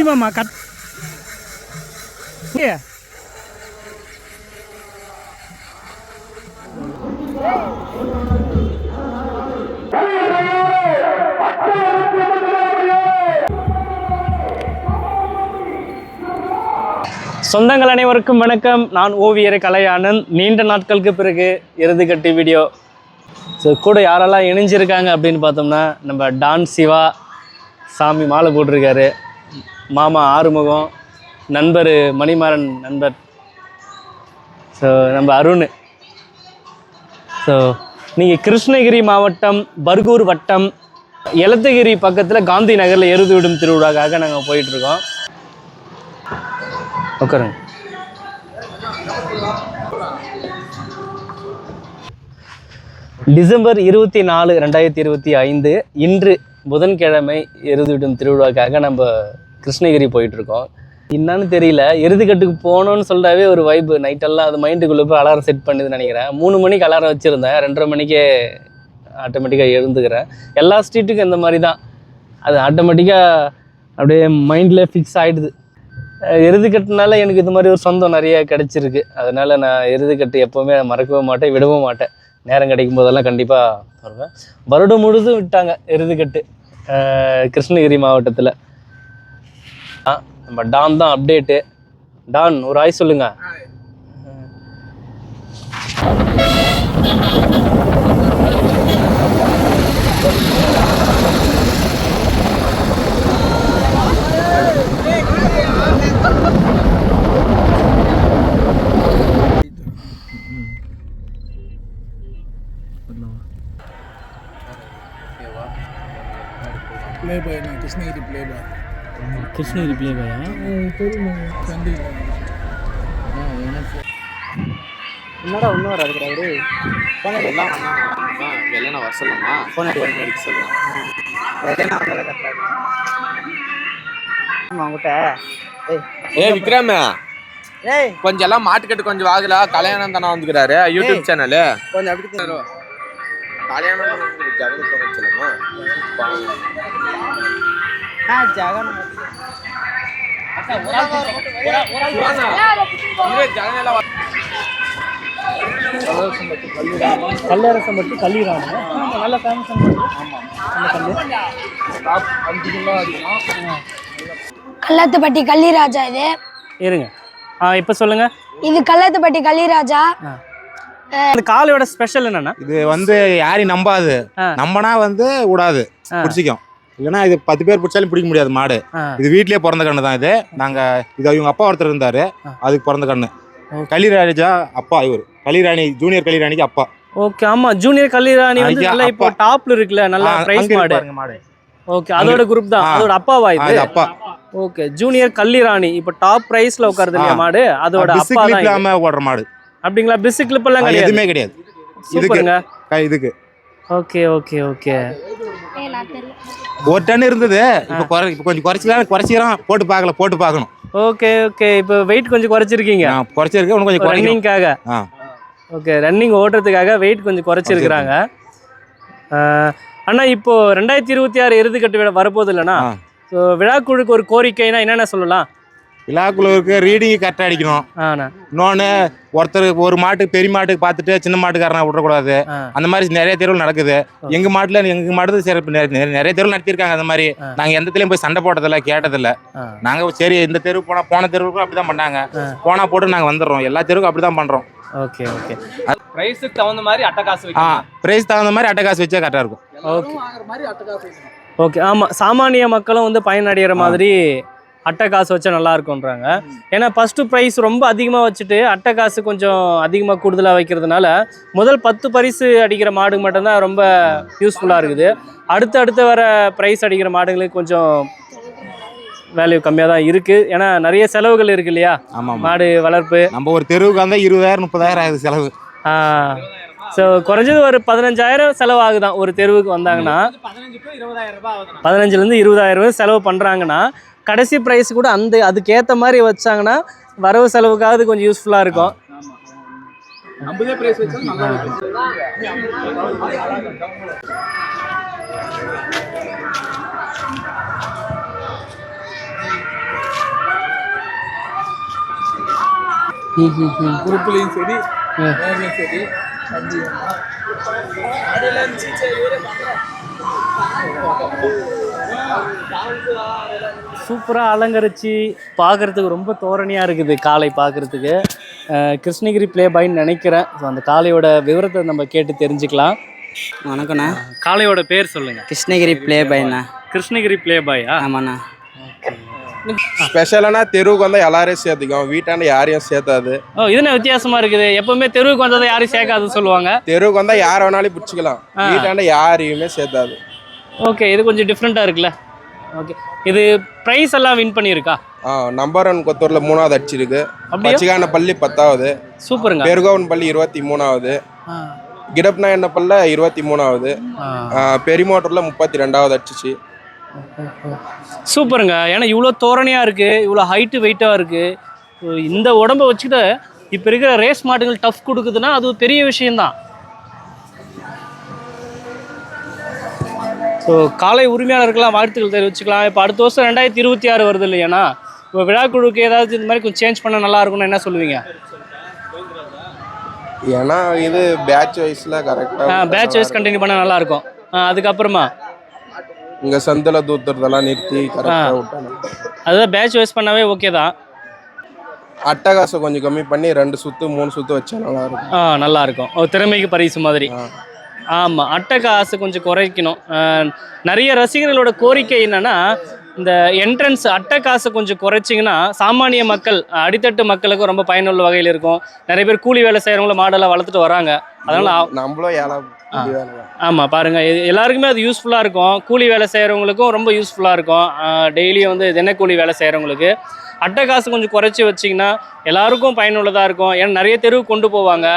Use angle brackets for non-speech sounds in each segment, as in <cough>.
புடிமாமா cut. சொந்தங்கள் அனைவருக்கும் வணக்கம். நான் ஓவியர் கலையானந்த் நீண்ட நாட்களுக்கு பிறகு இறுதிக்கட்டி வீடியோ. ஸோ கூட யாரெல்லாம் இணைஞ்சிருக்காங்க அப்படின்னு பார்த்தோம்னா நம்ம டான் சிவா சாமி மாலை போட்டிருக்காரு. மாமா ஆறுமுகம் நண்பர் மணிமாறன் நண்பர். ஸோ நம்ம அருண். ஸோ நீங்கள் கிருஷ்ணகிரி மாவட்டம் பர்கூர் வட்டம் எலத்தகிரி பக்கத்தில் காந்தி நகரில் எருது விடும் திருவிழாக்காக நாங்கள் போயிட்டுருக்கோம். உட்காருங்க. டிசம்பர் இருபத்தி நாலு ரெண்டாயிரத்தி இருபத்தி ஐந்து இன்று புதன்கிழமை எருதுவிடும் திருவிழாக்காக நம்ம கிருஷ்ணகிரி போயிட்டுருக்கோம். என்னன்னு தெரியல. எருதுக்கட்டுக்கு போகணும்னு சொல்லிட்டாவே ஒரு வைப்பு நைட்டெல்லாம் அது மைண்டுக்குள்ளே போய் அலாரம் செட் பண்ணுதுன்னு நினைக்கிறேன். மூணு மணிக்கு அலாரம் வச்சுருந்தேன். ரெண்டரை மணிக்கே ஆட்டோமேட்டிக்காக எழுந்துக்கிறேன். எல்லா ஸ்ட்ரீட்டுக்கும் இந்த மாதிரி தான் அது ஆட்டோமேட்டிக்காக அப்படியே மைண்டில் ஃபிக்ஸ் ஆகிடுது எருதுக்கட்டுனால எனக்கு இது மாதிரி ஒரு சொந்தம் நிறைய கிடச்சிருக்கு. அதனால் நான் எருதுக்கட்டு எப்போவுமே மறக்கவே மாட்டேன் விடவும் மாட்டேன். நேரம் கிடைக்கும் போதெல்லாம் கண்டிப்பாக வருவேன். வருடம் முழுதும் விட்டாங்க எருதுக்கட்டு கிருஷ்ணகிரி மாவட்டத்தில். ஆ நம்ம டான் தான் அப்டேட்டு டான் ஒரு ஆய் சொல்லுங்க. ப்ளே பாய் நான் Krishnagiri play boy Krishnagiri play பாயா என்னடா இன்னும் வராது அவரு எல்லாம் வெள்ளன வர சொல்லலாமா ஃபோன் அடிக்க சொல்லலாம் அவங்ககிட்ட ஏ விக்ரம். ஏய். கொஞ்சம் எல்லாம் மாட்டுக்கட்டு கொஞ்சம் வாங்கல கல்யாணம் தானே வந்துக்கிறாரு. YouTube channel. கொஞ்சம் அப்படி கல்யாணம் ஜகன் ஃபோன் கல்லரசம் பற்றி கல்லீராங்க நல்ல ஃபேமஸ் கல்லத்துப்பட்டி கள்ளிராஜா இது. இருங்க. இப்போ சொல்லுங்க. இது கல்லத்துப்பட்டி கள்ளிராஜா அந்த காலையோட ஸ்பெஷல் என்னன்னா? இது வந்து யாரையும் நம்பாது. நம்பனா வந்து விடாது. ஆ. இல்லைன்னா இது பத்து பேர் பிடிச்சாலும் பிடிக்க முடியாது மாடு. இது வீட்லயே பிறந்த கண்ணு தான் இது. நாங்க இது இவங்க அப்பா ஒருத்தர் இருந்தாரு. அதுக்கு பிறந்த கண்ணு. கலிராஜா அப்பா இவர். கலிராணி ஜூனியர் கலிராணிக்கு அப்பா. ஓகே ஆமா ஜூனியர் கல்லீராணி வந்து நல்லா இப்போ. டாப்ல இருக்குல்ல நல்லா பிரைஸ் மாடு. ஓகே அதோட குரூப் தான். அதோட அப்பாவா இது? அப்பா. ஓகே ஜூனியர் கல்லீராணி இப்போ டாப் பிரைஸ்ல உட்காருது இல்லையா. மாடு? அதோட அப்பா தான் ஓடுற மாடு. அப்படிங்களா? பிசு கிளிப் எல்லாம் கிடையாது. எதுவுமே கிடையாது. இதுக்கு இதுக்கு. Okay okay okay. ஒரு டன் இருந்தது. இப்போ குறை இப்போ கொஞ்சம் குறைச்சிக்கலாம் குறைச்சிக்கிறோம் போட்டு பார்க்கல போட்டு பார்க்கணும். Okay okay. இப்போ வெயிட் கொஞ்சம் குறைச்சிருக்கீங்க. இன்னும் கொஞ்சம் ரன்னிங்காக ஆ. ஓகே ரன்னிங் ஓடுறதுக்காக வெயிட் கொஞ்சம் குறைச்சிருக்கிறாங்க. அண்ணா இப்போ ரெண்டாயிரத்தி இருபத்தி ஆறு இறுதிக்கட்டு விழா வரப்போகுது இல்லைண்ணா? ஆ. ஸோ விழாக்குழுக்கு ஒரு கோரிக்கைனா என்னென்ன சொல்லலாம்? விழாக்குழுவுக்கு ரீடிங் கரெக்டாக அடிக்கணும். இன்னொன்று ஒருத்தர் ஒரு மாட்டுக்கு பெரிய மாட்டுக்கு பார்த்துட்டு சின்ன மாட்டுக்காரனை விடக்கூடாது. அந்த மாதிரி நிறைய தெருவில் நடக்குது. எங்க மாட்டுல எங்க மாட்டு சிறப்பு நிறைய தெருவில் நடத்திருக்காங்க அந்த மாதிரி. ஆ. நாங்க எந்த தெருலையும் போய் சண்டை போட்டதில்ல கேட்டதில்ல. ஆ. நாங்க சரி இந்த தெரு போனா போன தெருவுக்கும் அப்படிதான் பண்ணாங்க. ஆ. போனா போட்டு நாங்க வந்துடுறோம். எல்லா தெருவுக்கும் அப்படிதான் பண்றோம். Okay okay. பிரைஸுக்கு தகுந்த மாதிரி அட்டகாசு ஆ பிரைஸ் தகுந்த மாதிரி அட்டை வச்சா கரெக்டா இருக்கும். ஓகே. அட்டகாசு ஓகே ஆமாம் சாமானிய மக்களும் வந்து பயனடைகிற மாதிரி அட்டை காசு வச்சா நல்லா இருக்கும்ன்றாங்க. ஏன்னா ஃபஸ்ட்டு ப்ரைஸ் ரொம்ப அதிகமாக வச்சுட்டு அட்டை காசு கொஞ்சம் அதிகமாக கூடுதலாக வைக்கிறதுனால முதல் பத்து பரிசு அடிக்கிற மாடு மட்டும்தான் ரொம்ப யூஸ்ஃபுல்லாக இருக்குது. அடுத்து அடுத்து வர ப்ரைஸ் அடிக்கிற மாடுங்களுக்கு கொஞ்சம் வேல்யூ கம்மியாக தான் இருக்குது ஏன்னா நிறைய செலவுகள் இருக்கு இல்லையா? ஆமா ஆமா. மாடு வளர்ப்பு. நம்ம ஒரு தெருவுக்கு வந்தா இருபதாயிரம் முப்பதாயிரம் ஆகுது செலவு. ஸோ குறைஞ்சது ஒரு பதினஞ்சாயிரம் செலவாகுதான் ஒரு தெருவுக்கு வந்தாங்கன்னா. பதினஞ்சுலேருந்து இருபதாயிரம் ரூபாய் செலவு பண்ணுறாங்கன்னா கடைசி ப்ரைஸ் கூட அந்த அதுக்கேற்ற மாதிரி வச்சாங்கன்னா வரவு செலவுக்காவது கொஞ்சம் யூஸ்ஃபுல்லாக இருக்கும். சரி சூப்பராக அலங்கரித்து பார்க்குறதுக்கு ரொம்ப தோரணையாக இருக்குது காளை பார்க்குறதுக்கு கிருஷ்ணகிரி ப்ளே பாய்ன்னு நினைக்கிறேன். ஸோ அந்த காளையோட விவரத்தை நம்ம கேட்டு தெரிஞ்சுக்கலாம். வணக்கண்ணா காளையோட பேர் சொல்லுங்கள் கிருஷ்ணகிரி ப்ளே பாய்ண்ணா கிருஷ்ணகிரி ப்ளே பாயா ஆமாண்ணா. ஸ்பெஷலானா தெருவுக்கு வந்தால் எல்லாரையும் சேர்த்துக்கும். வீட்டாண்ட யாரையும் சேர்த்தாது. ஓ இது என்ன வித்தியாசமா இருக்குது. எப்பவுமே தெருவுக்கு வந்ததை யாரும் சேர்க்காதுன்னு சொல்லுவாங்க. தெருவுக்கு வந்தால் யாரை வேணாலும் பிடிச்சிக்கலாம். வீட்டாண்ட யாரையுமே சேர்த்தாது. ஓகே இது கொஞ்சம் டிஃப்ரெண்ட்டாக இருக்குல்ல? ஓகே இது ப்ரைஸ் எல்லாம் வின் பண்ணியிருக்கா? ஆ நம்பர் ஒன் கொத்தூரில் மூணாவது அடிச்சிருக்கு பச்சிகான பள்ளி பத்தாவது. சூப்பருங்க. பெருகோவன் பள்ளி இருபத்தி மூணாவது. கிடப்னா பல்ல இருபத்தி மூணாவது. பெரிமோட்டரில் முப்பத்தி ரெண்டாவது அடிச்சிச்சு. சூப்பருங்க. ஏன்னா இவ்வளோ தோரணையாக இருக்குது இவ்வளோ ஹைட்டு வெயிட்டாக இருக்குது இந்த உடம்ப வச்சுக்கிட்டு இப்போ இருக்கிற ரேஸ் மாடுகள் டஃப் கொடுக்குதுன்னா அது பெரிய விஷயம்தான். ஸோ காலை உரிமையாளருக்கெல்லாம் வாழ்த்துக்கள் தெரிவிச்சுக்கலாம். இப்போ அடுத்த வருஷம் ரெண்டாயிரத்தி இருபத்தி ஆறு வருது இல்லையாண்ணா? இப்போ விழாக்குழுக்கு ஏதாவது இந்த மாதிரி கொஞ்சம் சேஞ்ச் பண்ணால் நல்லா இருக்கும்னு என்ன சொல்லுவீங்க? ஏன்னா இது பேட்ச் வைஸில் கரெக்டாக பேட்ச் வைஸ் கண்டினியூ பண்ணால் நல்லா இருக்கும். ஆ, அதுக்கப்புறமா? இங்கே சந்தில் தூத்துறதெல்லாம் நிறுத்தி கரெக்டாக விட்டாங்க அதுதான் பேட்ச் வைஸ் பண்ணாவே ஓகே தான். அட்டகாசம் கொஞ்சம் கம்மி பண்ணி ரெண்டு சுத்து மூணு சுத்து வச்சா நல்லா இருக்கும். ஆ நல்லா இருக்கும். ஒரு திறமைக்கு பரிசு மாதிரி. ஆமாம் அட்டை காசு கொஞ்சம் குறைக்கணும். நிறைய ரசிகர்களோட கோரிக்கை என்னன்னா இந்த என்ட்ரன்ஸ் அட்டை காசை கொஞ்சம் குறைச்சிங்கன்னா சாமானிய மக்கள் அடித்தட்டு மக்களுக்கும் ரொம்ப பயனுள்ள வகையில் இருக்கும். நிறைய பேர் கூலி வேலை செய்கிறவங்கள மாடெல்லாம் வளர்த்துட்டு வராங்க. அதனால நம்மளும் ஏழை ஆ. வேலை தான். ஆமாம் பாருங்கள் இது எல்லாருக்குமே அது யூஸ்ஃபுல்லாக இருக்கும். கூலி வேலை செய்கிறவங்களுக்கும் ரொம்ப யூஸ்ஃபுல்லாக இருக்கும். டெய்லியும் வந்து தினக்கூலி வேலை செய்கிறவங்களுக்கு அட்டை காசு கொஞ்சம் குறைச்சி வச்சிங்கன்னா எல்லாருக்கும் பயனுள்ளதாக இருக்கும். ஏன்னா நிறைய தெருவுக்கு கொண்டு போவாங்க.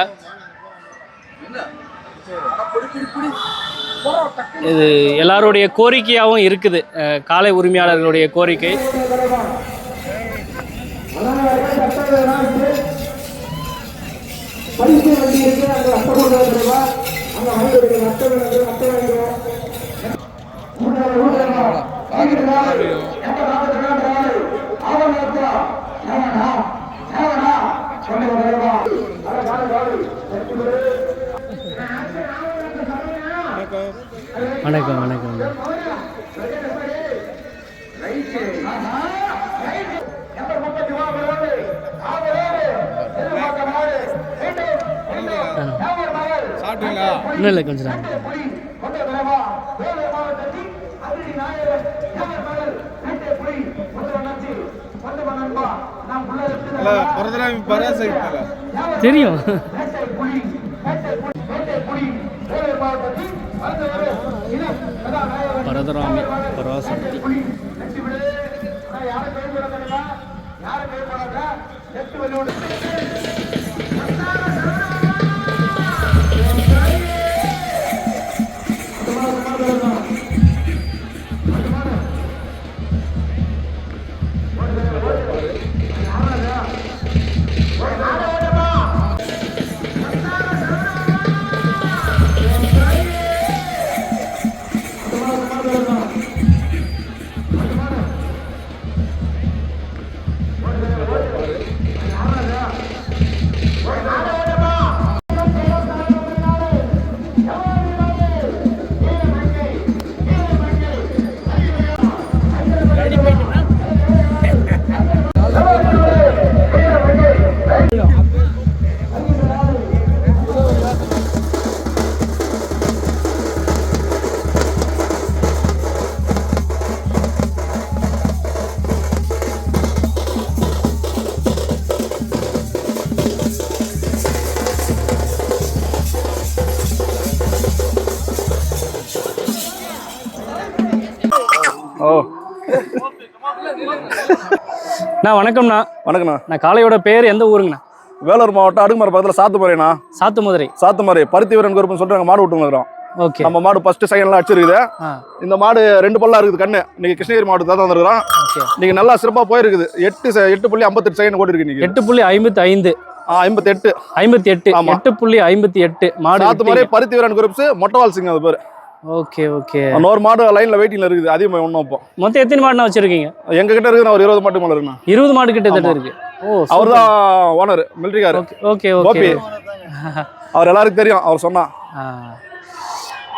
இது எல்லாருடைய கோரிக்கையாகவும் இருக்குது காலை உரிமையாளர்களுடைய கோரிக்கை வணக்கம் வணக்கம். சாப்பிட்டீங்களா இல்லை இல்லை கொஞ்சம் தெரியும். பரதராமி பராசக்தி. ஓ நான் வணக்கம்ண்ணா. வணக்கண்ணா நான் காளையோட பேர் எந்த ஊருங்கண்ணா? வேலூர் மாவட்டம் அடுக்குமர பக்கத்தில் சாத்துமறைண்ணா சாத்துமதுரை சாத்துமறை பருத்தி வீரன் குரூப்னு சொல்லிட்டு நாங்கள் மாடு விட்டுருக்கிறோம் ஓகே. நம்ம மாடு ஃபர்ஸ்ட் செகண்ட்லாம் அடிச்சிருக்குது. ஆ. இந்த மாடு ரெண்டு பல்லா இருக்குது கண்ணு. இன்னைக்கு கிருஷ்ணகிரி மாவட்டத்தில் தான் வந்துருக்கிறோம் இன்னைக்கு நல்லா சிறப்பாக போயிருக்குது. எட்டு எட்டு புள்ளி ஐம்பத்தெட்டு செகண்ட் ஓடி இருக்கு எட்டு புள்ளி ஐம்பத்தி ஐந்து ஐம்பத்தி எட்டு ஐம்பத்தி எட்டு. எட்டு புள்ளி ஐம்பத்தி எட்டு மாடு விட்டீங்க. பருத்தி வீரன் குரூப்ஸ் மொட்டவால் சிங் அது பேர். Okay okay. இன்னொரு மாடு லைன்ல வெயிட்டிங்ல இருக்குது. அதிகமாக ஒன்றும் இப்போ மொத்தம் எத்தனை மாடுனா வச்சிருக்கீங்க? எங்க கிட்ட இருக்குது ஒரு இருபது மாட்டு மேல இருக்குண்ணா. இருபது மாடு கிட்ட ஆமா. இருக்கு. ஓ அவர் தான் ஓனர் மிலிட்ரிக்காரு ஓகே ஓகே <laughs> அவர் எல்லாருக்கும் தெரியும். அவர் சொன்னா.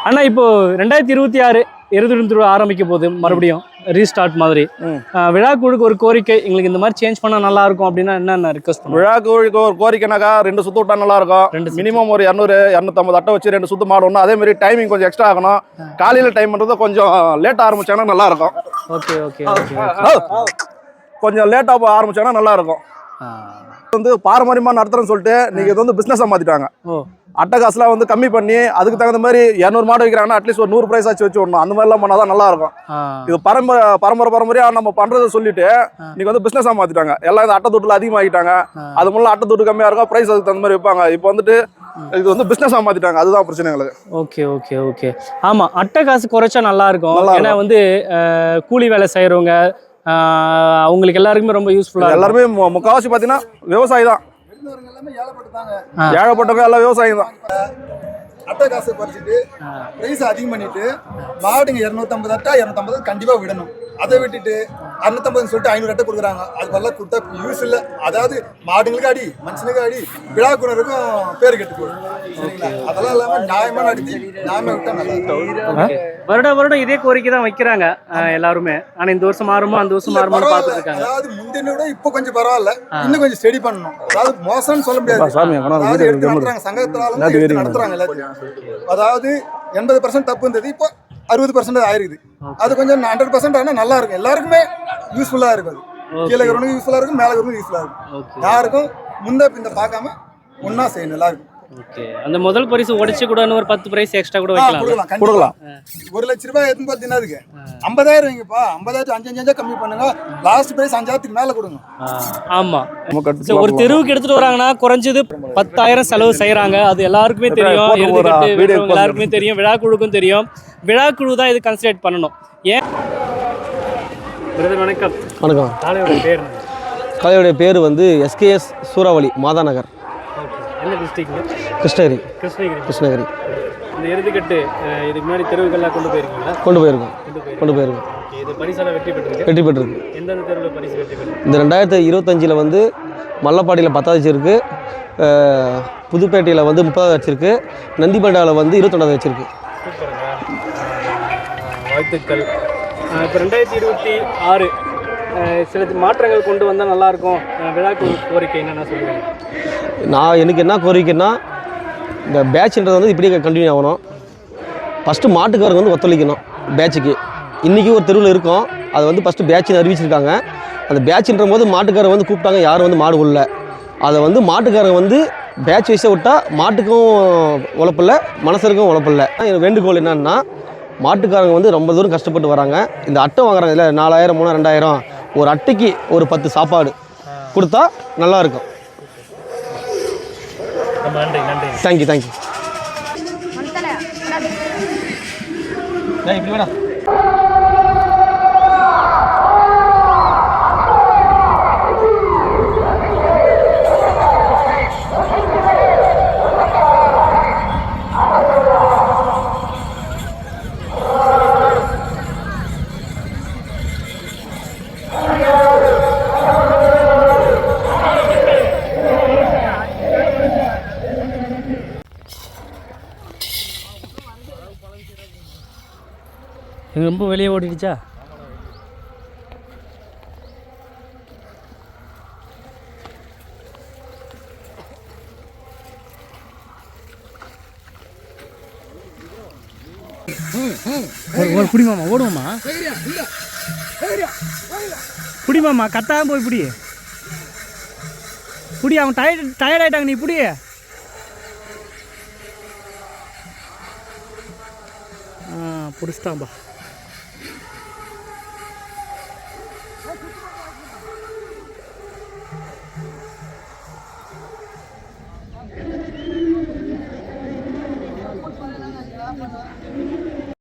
அண்ணா இப்போ ரெண்டாயிரத்தி இருபத்தி ஆறு திருவிழா ஆரம்பிக்க போகுது மறுபடியும் ரீஸ்டார்ட் மாதிரி. ம். ஆ, விழாக்குழுக்கு ஒரு கோரிக்கை எங்களுக்கு இந்த மாதிரி சேஞ்ச் பண்ணா நல்லா இருக்கும் அப்படின்னா என்னென்ன ரிக்வஸ்ட் பண்ணுவோம் விழாக்கு ஒரு கோரிக்கைனாக்கா ரெண்டு சுத்து விட்டா நல்லா இருக்கும். ரெண்டு. மினிமம் ஒரு இரநூறு இரநூத்தம்பது அட்டை வச்சு ரெண்டு சுத்து மாடணும் அதே மாதிரி டைமிங் கொஞ்சம் எக்ஸ்ட்ரா ஆகணும். காலையில டைம் பண்றது கொஞ்சம் லேட் ஆரம்பிச்சாங்கன்னா நல்லா இருக்கும். ஓகே ஓகே ஓகே கொஞ்சம் லேட்டா ஆரம்பிச்சாங்கன்னா நல்லா இருக்கும். வந்து பாரம்பரியமா நடத்துறேன்னு சொல்லிட்டு நீங்க இது வந்து பிசினஸா மாத்திட்டாங்க. ஓ. அட்டை காசுலாம் வந்து கம்மி பண்ணி அதுக்கு தகுந்த மாதிரி இரநூறு மாடு வைக்கிறாங்கன்னா அட்லீஸ்ட் ஒரு நூறு பிரைஸ் ஆச்சு வச்சு விடணும். அந்த மாதிரிலாம் பண்ணாதான் நல்லா இருக்கும். இது பரம்பரை பரம்பரை பரம்பரையா நம்ம பண்றதை சொல்லிட்டு நீங்க வந்து பிசினஸா மாத்திட்டாங்க. எல்லாம் இந்த அட்டை துட்டுல அதிகமாகிட்டாங்க. அது முன்னாடி அட்டை துட்டு கம்மியா இருக்கும் பிரைஸ் அதுக்கு தகுந்த மாதிரி வைப்பாங்க இப்போ வந்துட்டு இது வந்து பிசினஸா மாத்திட்டாங்க. அதுதான் பிரச்சனை எங்களுக்கு. Okay okay okay. ஆமா அட்டை காசு குறைச்சா நல்லா இருக்கும் ஏன்னா வந்து கூலி வேலை செய்யறவங்க அவங்களுக்கு எல்லாருக்குமே ரொம்ப யூஸ்ஃபுல்லா எல்லாருமே மு- முக்காவாசி பாத்தீங்கன்னா விவசாயி தான். ஏழைப்பட்டவங்க எல்லாம் விவசாயி தான். அட்டை காசு பறிச்சுட்டு பிரைஸ் அதிகம் பண்ணிட்டு மாடுங்க இரநூத்தம்பது அட்டை இரநூத்தம்பது கண்டிப்பா விடணும். அதை விட்டுட்டு அறுநூத்தம்பதுன்னு சொல்லிட்டு ஐநூறு அட்டை கொடுக்குறாங்க. அது மாதிரிலாம் கொடுத்தா யூஸ் இல்லை. அதாவது மாடுங்களுக்கு அடி மனுஷனுக்கு அடி விழாக்குனருக்கும் பேர் கெட்டு சரிங்களா? அதெல்லாம் இல்லாம நியாயமா நடத்தி நியாயமா விட்டா நல்லா. வருட வருடம் இதே கோரிக்கை தான் வைக்கிறாங்க எல்லாருமே. ஆனா இந்த வருஷம் மாறுமா அந்த வருஷம் பரவாயில்ல. பார்த்துட்டு இருக்காங்க அதாவது முந்தின விட இப்போ கொஞ்சம் பரவாயில்ல. இன்னும் கொஞ்சம் ஸ்டடி பண்ணணும். அதாவது மோசம்னு சொல்ல முடியாது. சாமி, அதாவது எடுத்து நடத்துறாங்க வீட்டுக்கு நடத்துறாங்க எல்லாத்தையும். அதாவது எண்பது பர்சன்ட் தப்பு இருந்தது இப்போ அறுபது பர்சன்ட் ஆயிருக்குது. அது கொஞ்சம் ஹண்ட்ரட் பர்சன்ட் ஆனால் நல்லா இருக்கும். எல்லாருக்குமே யூஸ்ஃபுல்லா இருக்கும் அது கீழே இருக்கிறவனுக்கு யூஸ்ஃபுல்லா இருக்கும் மேலே இருக்கிறவனுக்கு யூஸ்ஃபுல்லா இருக்கும். யாருக்கும் முந்த பிந்த பார்க்காம ஒண்ணா செய்யணும் எல்லாருக்கும். ஓகே. அந்த முதல் பரிசு உடைச்சு கூட ஒரு பத்து பிரைஸ் எக்ஸ்ட்ரா கூட வைக்கலாம் கொடுக்கலாம். கொடுக்கலாம். ஒரு லட்ச ரூபாய் எடுத்து பார்த்தீங்கன்னா அதுக்கு. ஐம்பதாயிரம் வைங்கப்பா. ஐம்பதாயிரத்து அஞ்சு அஞ்சு கம்மி பண்ணுங்க. லாஸ்ட் பிரைஸ் அஞ்சாயிரத்துக்கு மேல கொடுங்க. ஆமா. ஒரு தெருவுக்கு எடுத்துட்டு வராங்கன்னா குறைஞ்சது பத்தாயிரம் செலவு செய்யறாங்க அது எல்லாருக்குமே தெரியும். எல்லாருக்குமே தெரியும். விழாக்குழுக்கும் தெரியும். விழாக்குழு தான் இது கன்சிடர் பண்ணணும். ஏன்? வணக்கம். வணக்கம். காலையோட பேர்? கலையுடைய பேர் வந்து எஸ்கேஎஸ் சூறாவளி மாதாநகர் என்ன டிஸ்ட்ரிக்ட் கிருஷ்ணகிரி. கிருஷ்ணகிரி. கிருஷ்ணகிரி. இந்த எருதுக்கட்டு அஹ், இதுக்கு முன்னாடி தெருவுகள்லாம் கொண்டு போயிருக்கீங்களா? கொண்டு போயிருக்கோம். கொண்டு போயிருக்கோம். இது பரிசால வெற்றி பெற்றிருக்கு. வெற்றி பெற்றிருக்கு. எந்தெந்த தெருவில் பரிசு வெற்றி பெற்றிருக்கு? இந்த ரெண்டாயிரத்தி இருபத்தஞ்சில் வந்து மல்லப்பாடியில் பத்தாவது வச்சிருக்கு. அஹ், புதுப்பேட்டையில் வந்து முப்பதாவது வச்சிருக்கு. நந்திபண்டாவில் வந்து இருபத்தொன்னாவது வச்சிருக்கு. வாழ்த்துக்கள். இப்போ ரெண்டாயிரத்தி இருபத்தி ஆறு சில மாற்றங்கள் கொண்டு வந்தால் நல்லாயிருக்கும். விழாக்கு கோரிக்கை என்னென்ன சொல்லுவாங்க நான் எனக்கு என்ன கோரிக்கைன்னா இந்த பேட்ச்ன்றது வந்து இப்படியே கண்டினியூ ஆகணும். ஃபஸ்ட்டு மாட்டுக்காரங்க வந்து ஒத்துழைக்கணும் பேட்சுக்கு. இன்றைக்கி ஒரு தெருவில் இருக்கும். அது வந்து ஃபஸ்ட்டு பேட்ச்னு அறிவிச்சிருக்காங்க. அந்த பேட்ச்ன்ற போது மாட்டுக்காரர் வந்து கூப்பிட்டாங்க யாரும் வந்து மாடு உள்ள. அதை வந்து மாட்டுக்காரங்க வந்து பேட்ச் வைஸை விட்டால் மாட்டுக்கும் உழப்பில்ல மனசருக்கும் உழப்பில்ல. என் வேண்டுகோள் என்னன்னா மாட்டுக்காரங்க வந்து ரொம்ப தூரம் கஷ்டப்பட்டு வராங்க. இந்த அட்டை வாங்குறாங்க இல்லை நாலாயிரம் மூணு ரெண்டாயிரம். ஒரு அட்டைக்கு ஒரு பத்து சாப்பாடு கொடுத்தா நல்லாயிருக்கும். நன்றி நன்றி. தேங்க்யூ தேங்க்யூ இப்படி வேணா இது ரொம்ப வெளியே ஓடிடுச்சா? ஒரு குடிமாமா ஓடுவோமா குடிமாமா கத்தாம போய் பிடி. பிடி அவன் டயர்ட் டயர்ட் ஆயிட்டாங்க நீ பிடி. ஆ பிடிச்சிட்டான்பா.